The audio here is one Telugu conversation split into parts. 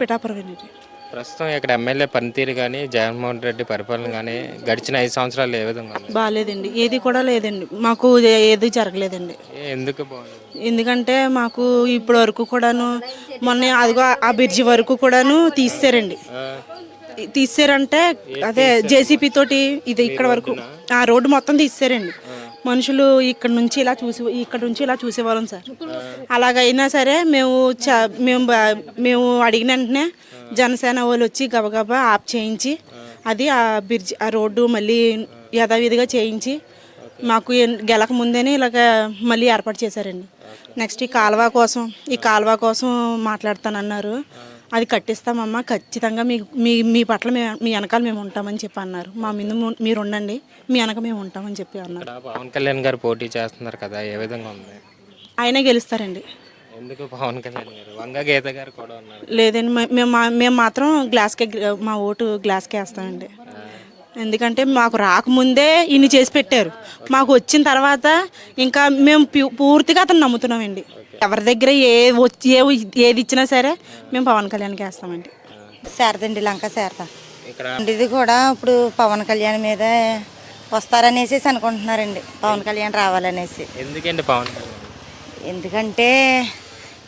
పిఠాపురమేనండి ప్రస్తుతం ఇక్కడ ఎమ్మెల్యే పనితీరు కానీ జగన్మోహన్ రెడ్డి పరిపాలన కానీ గడిచిన ఐదు సంవత్సరాలు ఏ విధంగా బాగాలేదండి ఏది కూడా లేదండి. మాకు ఏది జరగలేదండి. ఎందుకు ఎందుకంటే మాకు ఇప్పటి వరకు కూడాను మొన్న అదిగో ఆ బ్రిడ్జి వరకు కూడాను తీసారండి తీసారంటే అదే జేసీపీ తోటి ఇది ఇక్కడ వరకు ఆ రోడ్డు మొత్తం తీసారండి మనుషులు ఇక్కడ నుంచి ఇలా చూసి ఇక్కడ నుంచి ఇలా చూసేవాళ్ళం సార్. అలాగైనా సరే మేము చ- మేము బా- మేము అడిగిన వెంటనే జనసేన వాళ్ళు వచ్చి గబగబా ఆప్ చేయించి అది ఆ బ్రిడ్జ్ ఆ రోడ్డు మళ్ళీ యథావిధిగా చేయించి మాకు గెలక ముందేనే ఇలాగ మళ్ళీ ఏర్పాటు చేశారండి. నెక్స్ట్ ఈ కాలువ కోసం ఈ కాలువ కోసం మాట్లాడతానన్నారు. అది కట్టిస్తామమ్మా ఖచ్చితంగా మీ మీ మీ పట్ల మేము మీ వెనకాల మేము ఉంటామని చెప్పి అన్నారు. మా ముందు మీరు ఉండండి మీ వెనక మేము ఉంటామని చెప్పి అన్నారు. పవన్ కళ్యాణ్ గారు పోటీ చేస్తున్నారు కదా ఏ విధంగా ఉంది? ఆయనే గెలుస్తారండి. ఎందుకు పవన్ కళ్యాణ్ గారు? వంగ గీత గారు కూడా ఉన్నారు. లేదండి మేము మేము మాత్రం గ్లాస్కే గ్ల- మా ఓటు గ్లాస్కే వేస్తామండి. ఎందుకంటే మాకు రాకముందే ఇన్ని చేసి పెట్టారు. మాకు వచ్చిన తర్వాత ఇంకా మేము పూర్తిగా అతను నమ్ముతున్నామండి. ఎవరి దగ్గర ఏ వచ్చి ఏ ఏది ఇచ్చినా సరే మేము పవన్ కళ్యాణ్కి వేస్తామండి. శారదండి లంక శారద. ఇక్కడ ఇది కూడా ఇప్పుడు పవన్ కళ్యాణ్ మీద వస్తారనేసి అనుకుంటున్నారండి. పవన్ కళ్యాణ్ రావాలనేసి. ఎందుకండి పవన్ కళ్యాణ్? ఎందుకంటే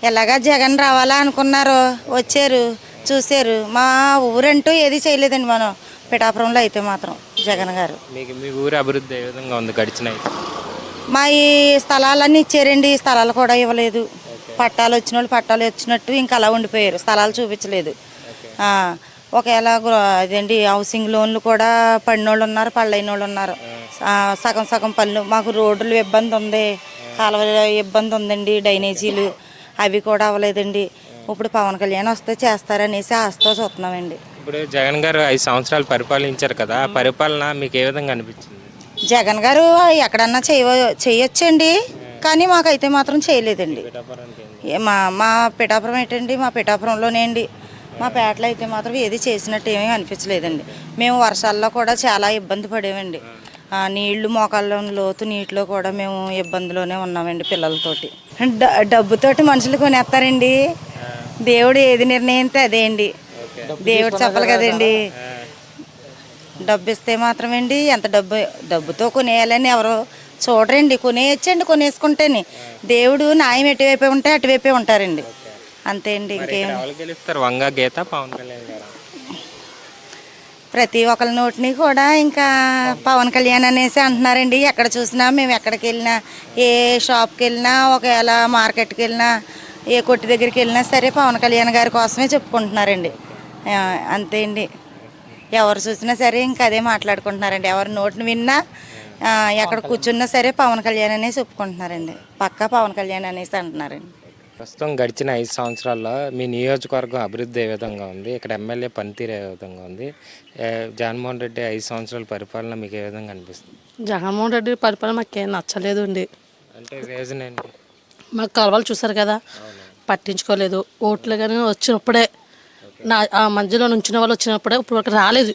ఎలాగా జగన్ రావాలా అనుకున్నారు వచ్చారు చూశారు. మా ఊరంటూ ఏది చేయలేదండి మనం. పిఠాపురంలో అయితే మాత్రం జగన్ గారు. మీకు మీ ఊరి అభివృద్ధి ఏ విధంగా ఉంది గడిచిన ఐదు మా ఈ స్థలాలన్నీ ఇచ్చారండి స్థలాలు కూడా ఇవ్వలేదు. పట్టాలు వచ్చిన వాళ్ళు పట్టాలు వచ్చినట్టు ఇంకా అలా ఉండిపోయారు స్థలాలు చూపించలేదు. ఒకవేళ అదేంటి హౌసింగ్ లోన్లు కూడా పడినోళ్ళు ఉన్నారు పళ్ళైన వాళ్ళు ఉన్నారు సగం సగం పనులు మాకు రోడ్లు ఇబ్బంది ఉంది కాలువ ఇబ్బంది ఉందండి డ్రైనేజీలు అవి కూడా అవ్వలేదండి. ఇప్పుడు పవన్ కళ్యాణ్ వస్తే చేస్తారనేసి ఆశతో చూస్తున్నామండి. ఇప్పుడు జగన్ గారు ఐదు సంవత్సరాలు పరిపాలించారు కదా ఆ పరిపాలన మీకు ఏ విధంగా అనిపించింది? జగన్ గారు ఎక్కడన్నా చేయ చేయొచ్చండి కానీ మాకైతే మాత్రం చేయలేదండి? ఏ మా మా పిఠాపురం ఏంటండి? మా పిఠాపురంలోనే అండి. మా పేటలో అయితే మాత్రం ఏది చేసినట్టు ఏమీ అనిపించలేదండి. మేము వర్షాల్లో కూడా చాలా ఇబ్బంది పడేవండి. ఆ, నీళ్ళు మోకాళ్ళ లోతు నీటిలో కూడా మేము ఇబ్బందిలోనే ఉన్నామండి పిల్లలతోటి. డ- డబ్బుతోటి మనుషులు కొనేస్తారండి. దేవుడు ఏది నిర్ణయిస్తే అదే అండి. దేవుడు చెప్పాలి కదండి. డబ్బు ఇస్తే మాత్రమేండి ఎంత డబ్బు డబ్బుతో కొనేయాలని ఎవరు చూడరండి. కొనేయచ్చండి కొనేసుకుంటేనే. దేవుడు న్యాయం ఎటువైపే ఉంటే అటువైపే ఉంటారండి. అంతే అండి ఇంకేం? వంగ గీత పవన్ కళ్యాణ్ గారు? ప్రతి ఒక్కరి నోటిని కూడా ఇంకా పవన్ కళ్యాణ్ అనేసి అంటున్నారండి. ఎక్కడ చూసినా మేము ఎక్కడికి వెళ్ళినా ఏ షాప్కి వెళ్ళినా ఒకవేళ మార్కెట్కి వెళ్ళినా ఏ కొట్టు దగ్గరికి వెళ్ళినా సరే పవన్ కళ్యాణ్ గారి కోసమే చెప్పుకుంటున్నారండి. అంతే అండి. ఎవరు చూసినా సరే ఇంకా అదే మాట్లాడుకుంటున్నారండి. ఎవరి నోటిని విన్నా ఎక్కడ కూర్చున్నా సరే పవన్ కళ్యాణ్ అనేసి చెప్పుకుంటున్నారండి పక్కా పవన్ కళ్యాణ్ అనేసి అంటున్నారండి. ప్రస్తుతం గడిచిన ఐదు సంవత్సరాల్లో మీ నియోజకవర్గం అభివృద్ధి ఏ విధంగా ఉంది? ఇక్కడ ఎమ్మెల్యే పనితీరు ఏ విధంగా ఉంది? జగన్మోహన్ రెడ్డి ఐదు సంవత్సరాల పరిపాలన మీకు ఏ విధంగా అనిపిస్తుంది? జగన్మోహన్ రెడ్డి పరిపాలన మాకేం నచ్చలేదు అండి అంటే రీజన్ ఏంటి? మాకు కలవాలు చూసారు కదా. పట్టించుకోలేదు. ఓట్లు కానీ వచ్చినప్పుడే నా ఆ మధ్యలో నుంచిన వాళ్ళు వచ్చినప్పుడే ఇప్పుడు వరకు రాలేదు.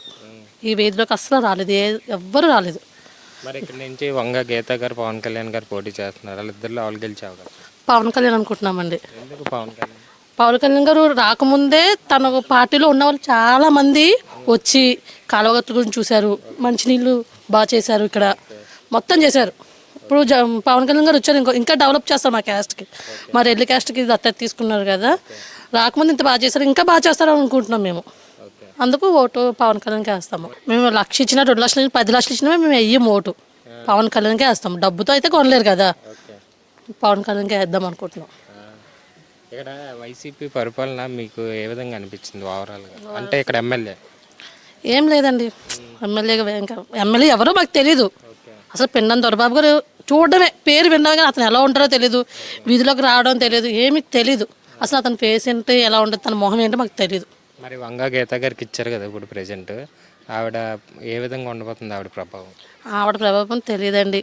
ఈ వేదిలోకి అస్సలు రాలేదు. ఎవ్వరు రాలేదు. మరి ఇక్కడ నుంచి వంగ గీత గారు పవన్ కళ్యాణ్ గారు పోటీ చేస్తున్నారు. వాళ్ళిద్దరిలో వాళ్ళు గెలిచావు పవన్ కళ్యాణ్ అనుకుంటున్నామండి. ఎందుకు పవన్ కళ్యాణ్? పవన్ కళ్యాణ్ గారు రాకముందే తన పార్టీలో ఉన్న వాళ్ళు చాలా మంది వచ్చి కాలువగత్తు గురించి చూశారు. మంచినీళ్ళు బాగా చేశారు ఇక్కడ. మొత్తం చేశారు. ఇప్పుడు జ పవన్ కళ్యాణ్ గారు వచ్చారు ఇంకో ఇంకా డెవలప్ చేస్తారు మా క్యాస్ట్కి. మా రెడ్డి క్యాస్ట్కి దత్తత తీసుకున్నారు కదా. రాకముందు ఇంత బాగా చేశారు ఇంకా బాగా చేస్తారు అనుకుంటున్నాం మేము. అందుకు ఓటు పవన్ కళ్యాణ్కి వేస్తాము. మేము లక్ష ఇచ్చినా రెండు లక్షలు పది లక్షలు ఇచ్చినా మేము వెయ్యం ఓటు. పవన్ కళ్యాణ్కే వేస్తాము. డబ్బుతో అయితే కొనలేరు కదా. పవన్ కళ్యాణ్కే వేద్దాం అనుకుంటున్నాం. ఇక్కడ వైసీపీ పరిపాలన మీకు ఏ విధంగా అనిపించింది ఓవరాల్గా అంటే ఇక్కడ ఎమ్మెల్యే. ఏం లేదండి. ఎమ్మెల్యేగా ఇంకా ఎమ్మెల్యే ఎవరో మాకు తెలీదు. అసలు పిన్నం దొరబాబు గారు చూడడమే. పేరు విన్నా కానీ అతను ఎలా ఉంటారో తెలియదు వీధిలోకి రావడం తెలియదు ఏమీ తెలీదు. అసలు అతని ఫేస్ ఏంటి ఎలా ఉంటుంది తన మొహం ఏంటో మాకు తెలియదు మరి వంగ గీత గారికి ఇచ్చారు కదా ఇప్పుడు ప్రెజెంట్ ఆవిడ ఏ విధంగా ఉండబోతుంది ఆవిడ ప్రభావం? ఆవిడ ప్రభావం తెలియదండి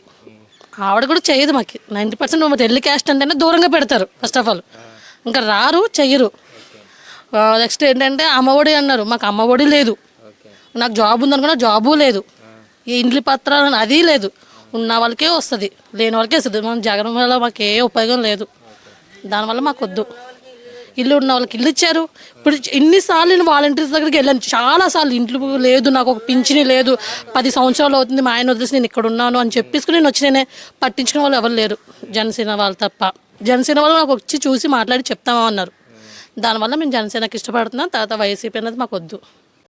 ఆవిడ కూడా చేయదు మాకు. నైంటీ పర్సెంట్ మా ఢిల్లీ క్యాస్ట్ అంటేనే దూరంగా పెడతారు ఫస్ట్ ఆఫ్ ఆల్ ఇంకా రారు చెయ్యరు. నెక్స్ట్ ఏంటంటే అమ్మఒడి అన్నారు. మాకు అమ్మఒడి లేదు. నాకు జాబ్ ఉందనుకున్నా జాబు లేదు. ఈ ఇండ్లి పత్రాలు అది లేదు. ఉన్న వాళ్ళకే వస్తుంది లేని వాళ్ళకే వస్తుంది. మనం జగన్ వల్ల మాకు ఏ ఉపయోగం లేదు. దానివల్ల మాకు వద్దు ఇల్లు ఉన్న వాళ్ళకి ఇల్లు ఇచ్చారు. ఇప్పుడు ఇన్నిసార్లు నేను వాలంటీర్స్ దగ్గరికి వెళ్ళాను. చాలాసార్లు ఇంట్లో లేదు నాకు ఒక పింఛని లేదు. పది సంవత్సరాలు అవుతుంది మా ఆయన వదిలేసి నేను ఇక్కడ ఉన్నాను అని చెప్పేసుకుని నేను వచ్చి నేనే పట్టించుకునే వాళ్ళు ఎవరు లేరు. జనసేన వాళ్ళు తప్ప. జనసేన వాళ్ళు నాకు వచ్చి చూసి మాట్లాడి చెప్తామా అన్నారు దానివల్ల మేము జనసేనకి ఇష్టపడుతున్నాం తర్వాత వైసీపీ అనేది మాకు వద్దు